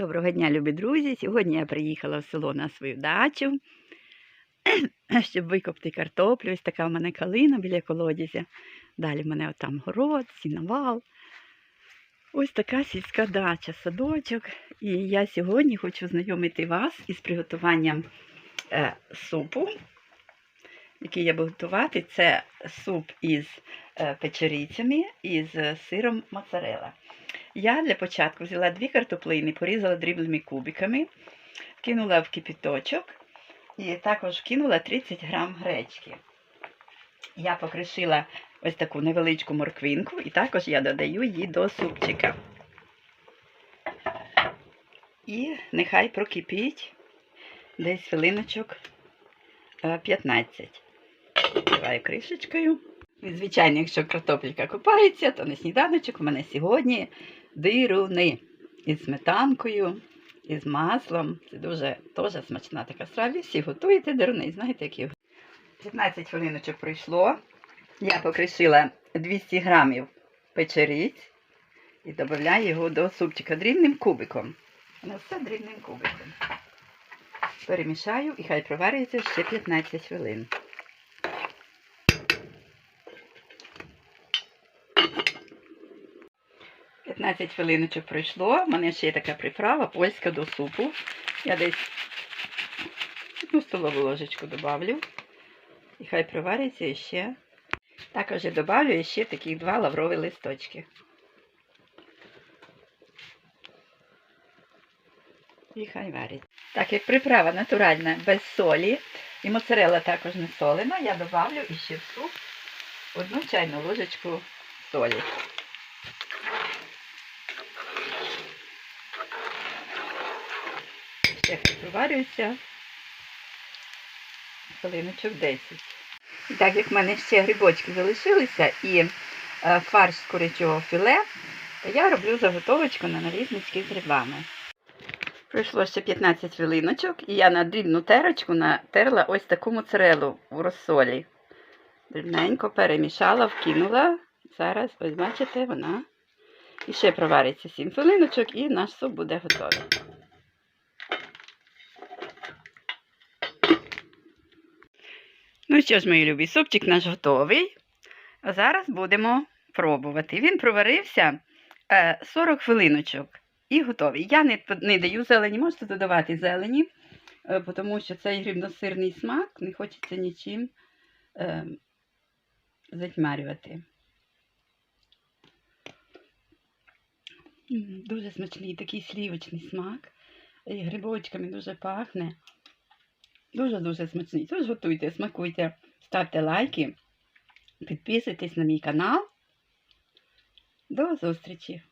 Доброго дня, любі друзі! Сьогодні я приїхала в село на свою дачу, щоб викопти картоплю. Ось така в мене калина біля колодязя. Далі в мене отам город, сіновал. Ось така сільська дача, садочок. І я сьогодні хочу знайомити вас із приготуванням е, супу, який я буду готувати. Це суп із е, печерицями і з сиром моцарелла. Я для початку взяла дві картоплини, порізала дрібними кубиками, кинула в кипіточок і також кинула 30 грам гречки. Я покришила ось таку невеличку морквинку і також я додаю її до супчика. І нехай прокипіть десь хвилиночок е, 15. Закриваю кришечкою. Звичайно, якщо картопелька купається, то на сніданочок у мене сьогодні дируни із сметанкою, із маслом. Це дуже теж смачна така страва. Всі готуєте дируни, знаєте, які 15 хвилиночок пройшло. Я покришила 200 грамів печериць і додаю його до супчика дрібним кубиком. На все дрібним кубиком. Перемішаю і хай проварюється ще 15 хвилин. — 15 хвилиночок пройшло. У мене ще є така приправа польська до супу. Я десь одну столову ложечку добавлю. І хай провариться ще. Також я добавлю ще таких два лаврові листочки. І хай варить. Так як приправа натуральна, без солі, і моцарелла також не солена, я добавлю ще в суп одну чайну ложечку солі. Ще хай хвилиночок 10. І так як в мене ще грибочки залишилися і е, фарш з курячого філе, то я роблю заготовочку на налізнички з грибами. Пройшло ще 15 хвилиночок, і я на дрібну терочку натерла ось таку моцарелу у розсолі. Дрібненько перемішала, вкинула. Зараз, ось бачите, вона. І ще провариться 7 хвилиночок, і наш суп буде готовий. Ну що ж, мої любі, супчик наш готовий. А зараз будемо пробувати. Він проварився е, 40 хвилиночок і готовий. Я не, не даю зелені, можете додавати зелені, е, тому що цей грибносирний смак не хочеться нічим е, затьмарювати. Дуже смачний такий слівочний смак. І грибочками дуже пахне. Дуже-дуже смачний. Тож готуйте, смакуйте, ставте лайки, підписуйтесь на мій канал. До зустрічі!